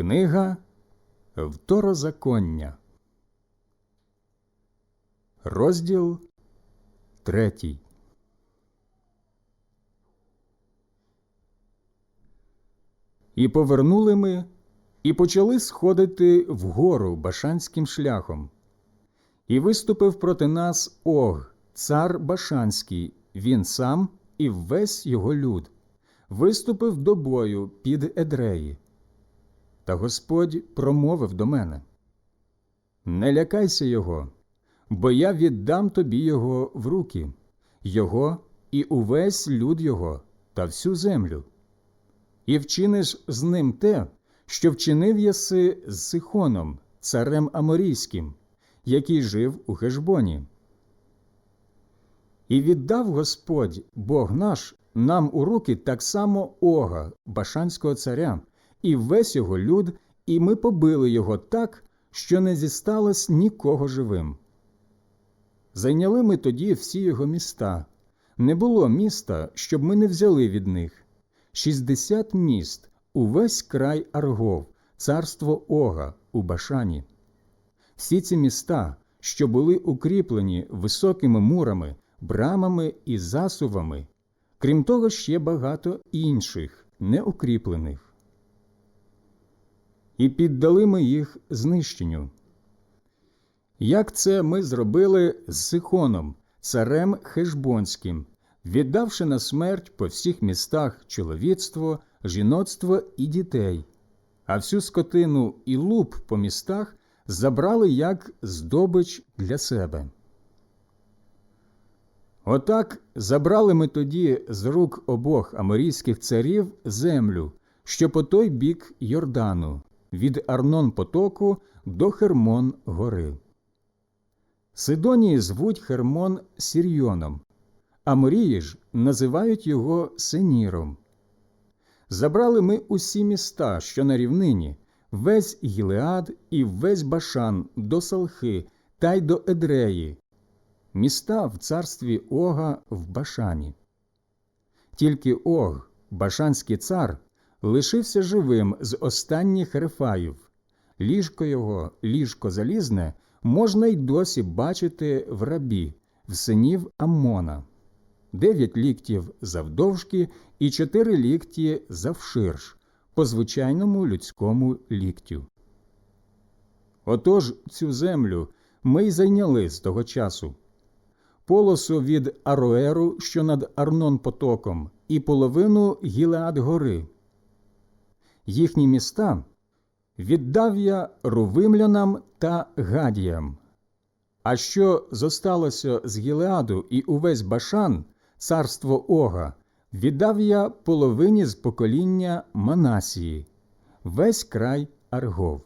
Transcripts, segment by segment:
Книга Второзаконня. Розділ третій. І повернули ми, і почали сходити вгору башанським шляхом. І виступив проти нас Ог, цар Башанський, він сам і весь його люд, виступив до бою під Едреї. Та Господь промовив до мене: Не лякайся його, бо я віддам тобі його в руки, його і увесь люд його та всю землю. І вчиниш з ним те, що вчинив єси з Сихоном, царем Аморійським, який жив у Хешбоні. І віддав Господь Бог наш нам у руки так само Ога, Башанського царя, і весь його люд, і ми побили його так, що не зісталось нікого живим. Зайняли ми тоді всі його міста. Не було міста, щоб ми не взяли від них. Шістдесят міст, увесь край Аргов, царство Ога у Башані. Всі ці міста, що були укріплені високими мурами, брамами і засувами, крім того, ще багато інших, неукріплених. І піддали ми їх знищенню. Як це ми зробили з Сихоном, царем Хешбонським, віддавши на смерть по всіх містах чоловіцтво, жіноцтво і дітей, а всю скотину і луп по містах забрали як здобич для себе. Отак забрали ми тоді з рук обох аморійських царів землю, що по той бік Йордану, від Арнон потоку до Хермон гори. Сидонії звуть Хермон Сірйоном, а Морії ж називають його Сеніром. Забрали ми усі міста, що на рівнині, весь Гілеад і весь Башан до Салхи та й до Едреї, міста в царстві Ога в Башані. Тільки Ог, Башанський цар, лишився живим з останніх рефаїв. Ліжко його, ліжко залізне, можна й досі бачити в рабі, в синів Аммона. Дев'ять ліктів завдовжки і чотири лікті завширш, по звичайному людському ліктю. Отож цю землю ми й зайняли з того часу. Полосу від Ароеру, що над Арнон потоком, і половину Гілеад гори. Їхні міста віддав я рувимлянам та гадіям. А що зосталося з Гілеаду і увесь Башан, царство Ога, віддав я половині з покоління Манасії, весь край Аргов.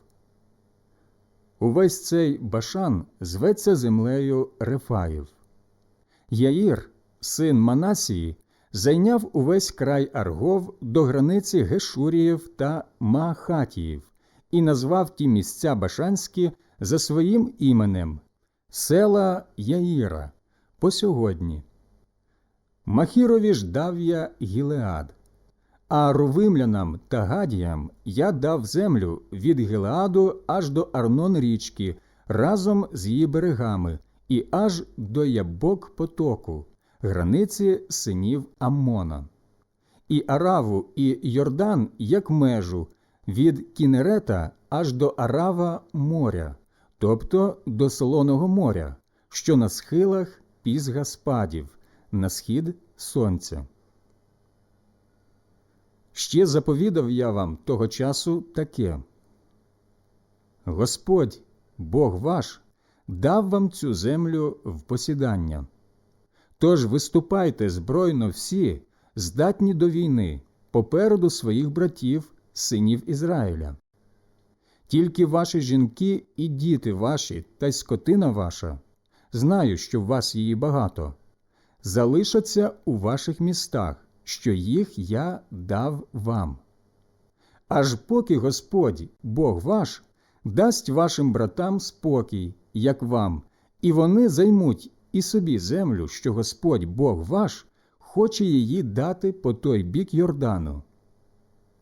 Увесь цей Башан зветься землею Рефаїв. Яїр, син Манасії, зайняв увесь край Аргов до границі Гешуріїв та Маахатіїв і назвав ті місця Башанські за своїм іменем села Яїра по сьогодні. Махірові ж дав я Гілеад, а рувимлянам та гадіям я дав землю від Гілеаду аж до Арнон річки разом з її берегами і аж до Ябок потоку, границі синів Аммона, і Араву і Йордан як межу від Кінерета аж до Арава моря, тобто до Солоного моря, що на схилах пізга спадів, на схід сонця. Ще заповідав я вам того часу таке. Господь, Бог ваш, дав вам цю землю в посідання. Тож виступайте збройно всі, здатні до війни, попереду своїх братів, синів Ізраїля. Тільки ваші жінки і діти ваші та й скотина ваша, знаю, що в вас її багато, залишаться у ваших містах, що їх я дав вам. Аж поки Господь, Бог ваш, дасть вашим братам спокій, як вам, і вони займуть і собі землю, що Господь Бог ваш хоче її дати по той бік Йордану.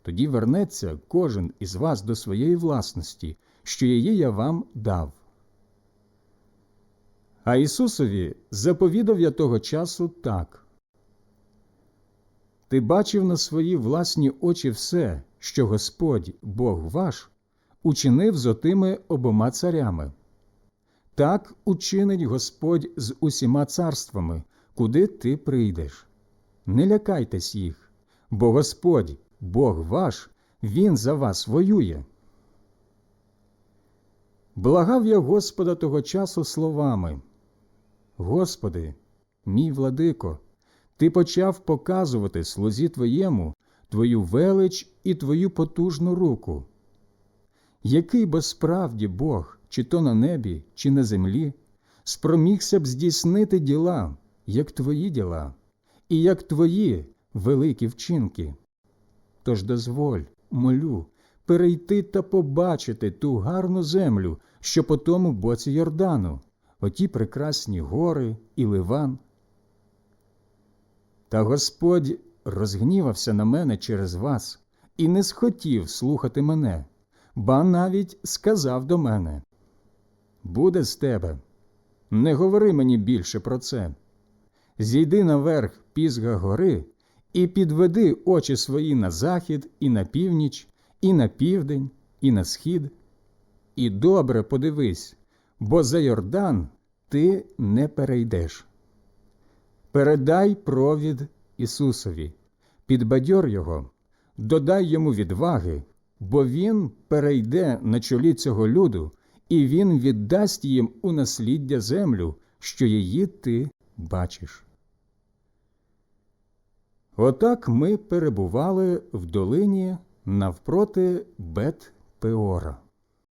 тоді вернеться кожен із вас до своєї власності, що її я вам дав. А Ісусові заповідав я того часу так. Ти бачив на свої власні очі все, що Господь, Бог ваш, учинив з отими обома царями. Так учинить Господь з усіма царствами, куди ти прийдеш. Не лякайтесь їх, бо Господь, Бог ваш, Він за вас воює. Благав я Господа того часу словами Господи, мій владико, Ти почав показувати слузі Твоєму Твою велич і Твою потужну руку. Який би справді Бог, чи то на небі, чи на землі, спромігся б здійснити діла, як Твої діла, і як Твої великі вчинки? Тож дозволь, молю, перейти та побачити ту гарну землю, що по тому боці Йордану, оті прекрасні гори і ливан. Та Господь розгнівався на мене через вас і не схотів слухати мене, ба навіть сказав до мене Буде з тебе, не говори мені більше про це. Зійди наверх пізга гори і підведи очі свої на захід і на північ, і на південь, і на схід. І добре подивись, бо за Йордан ти не перейдеш. Передай провід Ісусові, підбадьор Його, додай йому відваги, бо Він перейде на чолі цього люду, і Він віддасть їм у насліддя землю, що її ти бачиш. Отак ми перебували в долині навпроти Бет Пеора.